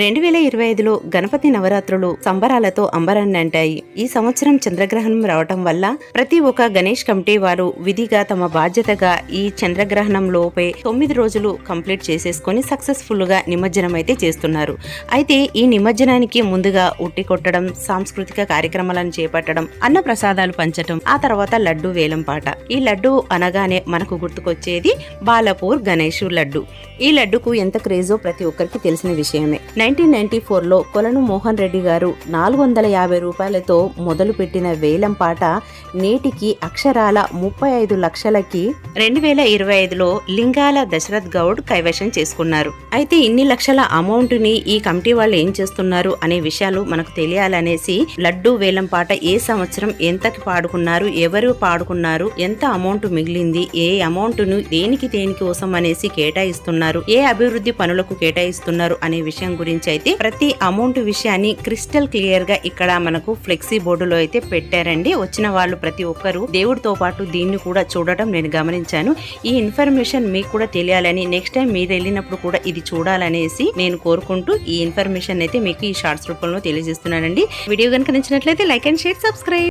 రెండు వేల ఇరవై ఐదులో గణపతి నవరాత్రులు సంబరాలతో అంబరాన్ని అంటాయి. ఈ సంవత్సరం చంద్రగ్రహణం రావటం వల్ల ప్రతి ఒక్క గణేష్ కమిటీ వారు విధిగా తమ బాధ్యతగా ఈ చంద్రగ్రహణం లోపే తొమ్మిది రోజులు కంప్లీట్ చేసేసుకొని సక్సెస్ఫుల్గా నిమజ్జనం అయితే చేస్తున్నారు. అయితే ఈ నిమజ్జనానికి ముందుగా ఉట్టి కొట్టడం సాంస్కృతిక కార్యక్రమాలను చేపట్టడం అన్న ప్రసాదాలు పంచటం ఆ తర్వాత లడ్డు వేలం పాట. ఈ లడ్డు అనగానే మనకు గుర్తుకొచ్చేది బాలపూర్ గణేష్ లడ్డు. ఈ లడ్డుకు ఎంత క్రేజో ప్రతి ఒక్కరికి తెలిసిన విషయమే. నైన్టీన్ నైన్టీ ఫోర్లో కొలను మోహన్ రెడ్డి గారు నాలుగు వందల యాభై రూపాయలతో మొదలుపెట్టిన వేలం పాట నేటికి అక్షరాల ముప్పై ఐదు లక్షలకి రెండు వేల ఇరవై ఐదులో లింగాల దశరథ్ గౌడ్ కైవశం చేసుకున్నారు. అయితే ఇన్ని లక్షల అమౌంట్ని ఈ కమిటీ వాళ్ళు ఏం చేస్తున్నారు అనే విషయాలు మనకు తెలియాలనేసి లడ్డు వేలం పాట ఏ సంవత్సరం ఎంతకి పాడుకున్నారు ఎవరు పాడుకున్నారు ఎంత అమౌంట్ మిగిలింది ఏ అమౌంట్ను దేనికి దేనికి కోసం అనేసి కేటాయిస్తున్నారు ఏ అభివృద్ధి పనులకు కేటాయిస్తున్నారు అనే విషయం గురించి గురించి అయితే ప్రతి అమౌంట్ విషయాన్ని క్రిస్టల్ క్లియర్గా ఇక్కడ మనకు ఫ్లెక్సీ బోర్డులో అయితే పెట్టారండి. వచ్చిన వాళ్ళు ప్రతి ఒక్కరు దేవుడితో పాటు దీన్ని కూడా చూడటం నేను గమనించాను. ఈ ఇన్ఫర్మేషన్ మీకు కూడా తెలియాలని నెక్స్ట్ టైం మీరు వెళ్ళినప్పుడు కూడా ఇది చూడాలనేసి నేను కోరుకుంటూ ఈ ఇన్ఫర్మేషన్ అయితే మీకు ఈ షార్ట్స్ రూపంలో తెలియజేస్తున్నానండి. వీడియో కనుక నచ్చినట్లయితే లైక్ అండ్ షేర్ సబ్స్క్రైబ్.